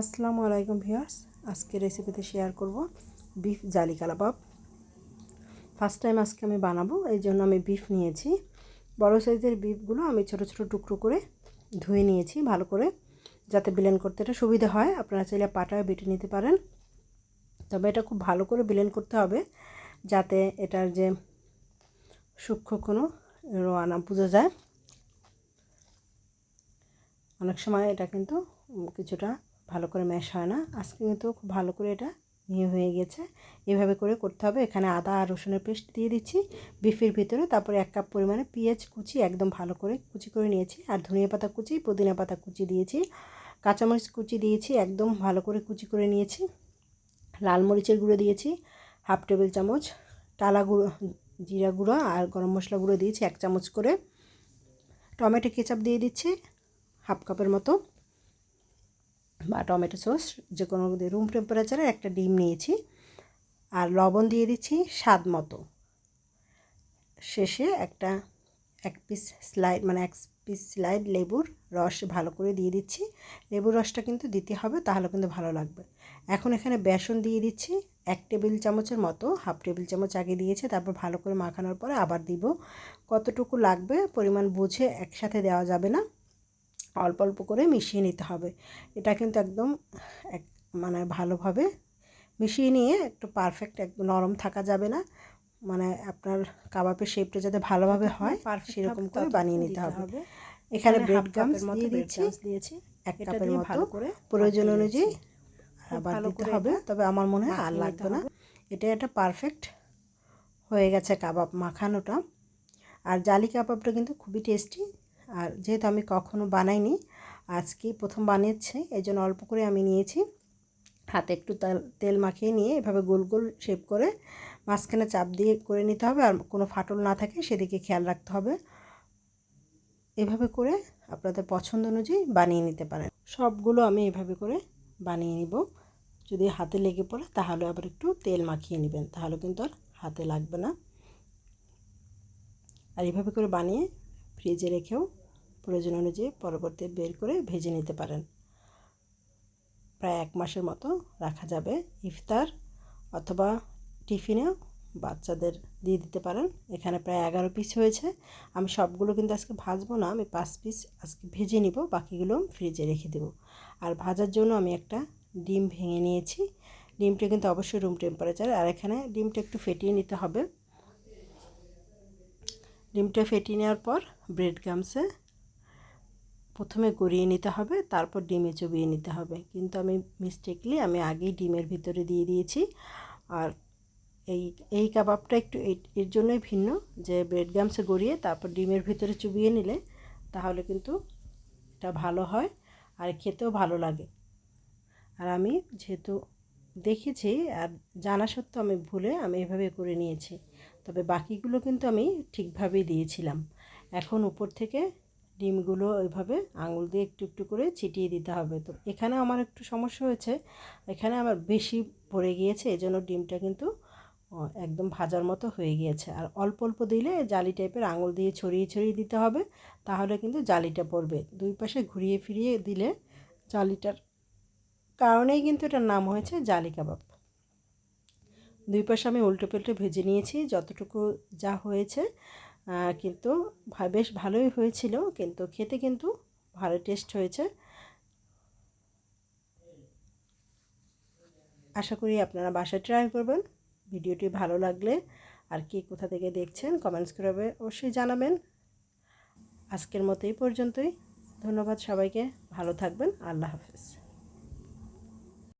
আসসালামু আলাইকুম ভিউয়ার্স। আজকে রেসিপিতে শেয়ার করব বিফ জালি কাবাব ফার্স্ট টাইম আজকে আমি বানাবো, এই জন্য আমি বিফ নিয়েছি। বড় সাইজের বিফগুলো আমি ছোট ছোট টুকরো করে ধুয়ে নিয়েছি ভালো করে, যাতে ব্লেন্ড করতে এটা সুবিধা হয়। আপনারা চাইলে পাটায় বেটে নিতে পারেন। তবে এটা খুব ভালো করে ব্লেন্ড করতে হবে, যাতে এটার যে সূক্ষ্ম কোনো রোয়ানা বোঝা যায়। অনেক সময় এটা কিন্তু কিছুটা ভালো করে ম্যাশ হয় না। আজকে কিন্তু খুব ভালো করে এটা নিয়ে হয়ে গেছে। এভাবে করে করতে হবে। এখানে আদা আর রসুনের পেস্ট দিয়ে দিচ্ছি বিফের ভিতরে। তারপরে এক কাপ পরিমাণে পেঁয়াজ কুচি একদম ভালো করে কুচি করে নিয়েছি। আর ধনিয়া পাতা কুচি, পুদিনা পাতা কুচি দিয়েছি। কাঁচামরিচ কুচি দিয়েছি, একদম ভালো করে কুচি করে নিয়েছি। লাল মরিচের গুঁড়ো দিয়েছি, হাফ টেবিল চামচ। টালা গুঁড়ো, জিরা গুঁড়ো আর গরম মশলা গুঁড়ো দিয়েছি এক চামচ করে। টমেটো কেচাপ দিয়ে দিচ্ছি, হাফ কাপের মতো। বা টমেটো সস যে কোনো রুম টেম্পারেচারে একটা ডিম নিয়েছি। আর লবণ দিয়ে দিচ্ছি স্বাদ মতো। শেষে একটা এক পিস স্লাইড মানে এক পিস স্লাইড লেবুর রস ভালো করে দিয়ে দিচ্ছি। লেবুর রসটা কিন্তু দিতে হবে, তাহলে কিন্তু ভালো লাগবে। এখন এখানে বেসন দিয়ে দিচ্ছি এক টেবিল চামচের মতো, হাফ টেবিল চামচ আগে দিয়েছে, তারপর ভালো করে মাখানোর পরে আবার দিব। কতটুকু লাগবে পরিমাণ বুঝে একসাথে দেওয়া যাবে না। অল্প অল্প করে মিশিয়ে নিতে হবে। এটা কিন্তু একদম এক মানে ভালোভাবে মিশিয়ে নিয়ে একটু পারফেক্ট একদম নরম থাকা যাবে না। মানে আপনার কাবাবের শেপটা যাতে ভালোভাবে হয় পারফেক্ট সেরকম করে বানিয়ে নিতে হবে। এখানে ব্রেড গামস দিয়ে দিচ্ছি দিয়েছি। এক কাপের মতো প্রয়োজন অনুযায়ী আবার দিতে হবে। তবে আমার মনে হয় আর লাগবে না। এটা একটা পারফেক্ট হয়ে গেছে কাবাব মাখানোটা। আর জালি কাবাবটা কিন্তু খুবই টেস্টি আর যেহেতু আমি কখনো বানাইনি, আজকে প্রথম বানিয়েছি এই জন্য অল্প করে আমি নিয়েছি। হাতে একটু তেল মাখিয়ে নিয়ে এভাবে গোল গোল শেপ করে মাঝখানে চাপ দিয়ে করে নিতে হবে আর কোনো ফাটল না থাকে, সেদিকে খেয়াল রাখতে হবে। এভাবে করে আপনাদের পছন্দ অনুযায়ী বানিয়ে নিতে পারেন। সবগুলো আমি এভাবে করে বানিয়ে নিব। যদি হাতে লেগে পড়ে, তাহলে আবার একটু তেল মাখিয়ে নেবেন, তাহলে কিন্তু আর হাতে লাগবে না। আর এভাবে করে বানিয়ে ফ্রিজে রেখেও প্রয়োজন অনুযায়ী পরবর্তী বের করে ভেজে নিতে পারেন। প্রায় এক মাসের মতো রাখা যাবে ইফতার অথবা টিফিনেও বাচ্চাদের দিয়ে দিতে পারেন। এখানে প্রায় এগারো পিস হয়েছে। আমি সবগুলো কিন্তু আজকে ভাজবো না, আমি পাঁচ পিস আজকে ভেজে নিব, বাকিগুলো ফ্রিজে রেখে দেবো। আর ভাজার জন্য আমি একটা ডিম ভেঙে নিয়েছি। ডিমটা কিন্তু অবশ্যই রুম টেম্পারেচার আর এখানে ডিমটা একটু ফেটিয়ে নিতে হবে। ডিমটা ফেটিয়ে নেওয়ার পর ব্রেড গামসে প্রথমে গড়িয়ে নিতে হবে, তারপর ডিমে চবিয়ে নিতে হবে। কিন্তু আমি মিস্টেকলি আমি আগেই ডিমের ভিতরে দিয়ে দিয়েছি। আর এই এই কাবাবটা একটু এর জন্যই ভিন্ন যে ব্রেড গামসে গড়িয়ে তারপর ডিমের ভিতরে চুবিয়ে নিলে তাহলে কিন্তু এটা ভালো হয় আর খেতেও ভালো লাগে। আর আমি যেহেতু দেখেছি আর জানা সত্ত্বেও আমি ভুলে আমি এভাবে করে নিয়েছি। তবে বাকিগুলো কিন্তু আমি ঠিকভাবেই দিয়েছিলাম। এখন উপর থেকে ডিমগুলো ওইভাবে আঙুল দিয়ে একটু একটু করে ছিটিয়ে দিতে হবে। তো এখানে আমার একটু সমস্যা হয়েছে। এখানে আমার বেশি পড়ে গিয়েছে, এজন্য ডিমটা কিন্তু একদম ভাজার মতো হয়ে গিয়েছে। আর অল্প অল্প দিলে জালি টাইপের আঙুল দিয়ে ছড়িয়ে ছড়িয়ে দিতে হবে, তাহলে কিন্তু জালিটা পড়বে। দুই পাশে ঘুরিয়ে ফিরিয়ে দিলে জালিটার কারণেই কিন্তু এটার নাম হয়েছে জালি কাবাব। দুই পাশে আমি উল্টো পেল্টে ভেজে নিয়েছি, যতটুকু যা হয়েছে কিন্তু বেশ ভালোই হয়েছিল, কিন্তু খেতে কিন্তু ভালো টেস্ট হয়েছে। আশা করি আপনারা বাসায় ট্রাই করবেন। ভিডিওটি ভালো লাগলে আর কি কোথা থেকে দেখছেন কমেন্টস করে অবশ্যই জানাবেন। আজকের মতো এই পর্যন্তই। ধন্যবাদ সবাইকে। ভালো থাকবেন। আল্লাহ হাফেজ।